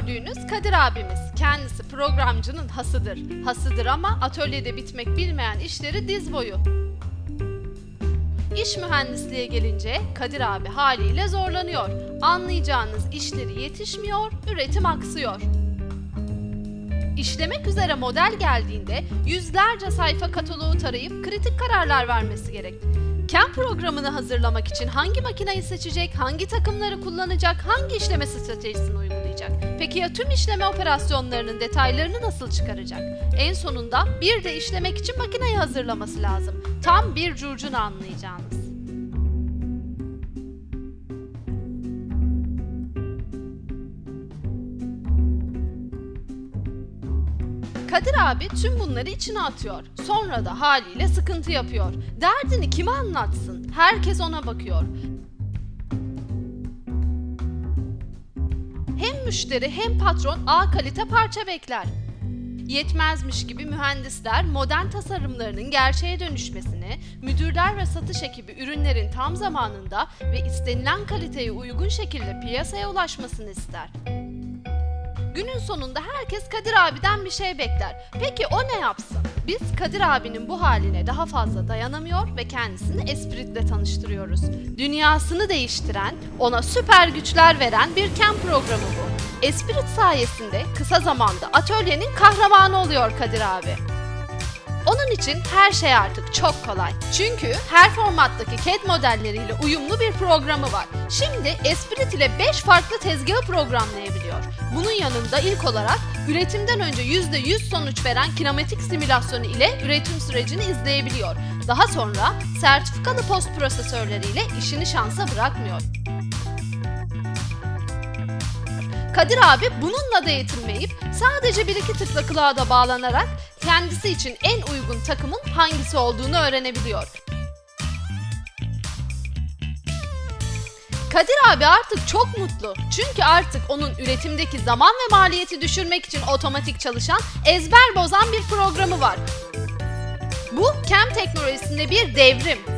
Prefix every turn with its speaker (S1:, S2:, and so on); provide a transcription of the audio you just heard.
S1: gördüğünüz Kadir abimiz. Kendisi programcının hasıdır. Hasıdır ama atölyede bitmek bilmeyen işleri diz boyu. İş mühendisliğe gelince Kadir abi haliyle zorlanıyor. Anlayacağınız işleri yetişmiyor, üretim aksıyor. İşlemek üzere model geldiğinde yüzlerce sayfa kataloğu tarayıp kritik kararlar vermesi gerek. CAM programını hazırlamak için hangi makineyi seçecek, hangi takımları kullanacak, hangi işleme stratejisini uygulayacak? Peki ya tüm işleme operasyonlarının detaylarını nasıl çıkaracak? En sonunda bir de işlemek için makineyi hazırlaması lazım. Tam bir curcuna anlayacağınız. Kadir abi tüm bunları içine atıyor. Sonra da haliyle sıkıntı yapıyor. Derdini kime anlatsın? Herkes ona bakıyor. Müşteri hem patron A kalite parça bekler. Yetmezmiş gibi mühendisler modern tasarımlarının gerçeğe dönüşmesini, müdürler ve satış ekibi ürünlerin tam zamanında ve istenilen kaliteye uygun şekilde piyasaya ulaşmasını ister. Günün sonunda herkes Kadir abiden bir şey bekler. Peki o ne yapsın? Biz Kadir abinin bu haline daha fazla dayanamıyor ve kendisini Esprit'le tanıştırıyoruz. Dünyasını değiştiren, ona süper güçler veren bir camp programı bu. Esprit sayesinde kısa zamanda atölyenin kahramanı oluyor Kadir abi. Onun için her şey artık çok kolay. Çünkü her formattaki CAD modelleriyle uyumlu bir programı var. Şimdi Esprit ile 5 farklı tezgahı programlayabiliyor. Bunun yanında ilk olarak üretimden önce %100 sonuç veren kinematik simülasyonu ile üretim sürecini izleyebiliyor. Daha sonra sertifikalı post prosesörleriyle işini şansa bırakmıyor. Kadir abi bununla da yetinmeyip sadece bir iki tıkla cloud'a bağlanarak kendisi için en uygun takımın hangisi olduğunu öğrenebiliyor. Kadir abi artık çok mutlu. Çünkü artık onun üretimdeki zaman ve maliyeti düşürmek için otomatik çalışan, ezber bozan bir programı var. Bu CAM teknolojisinde bir devrim.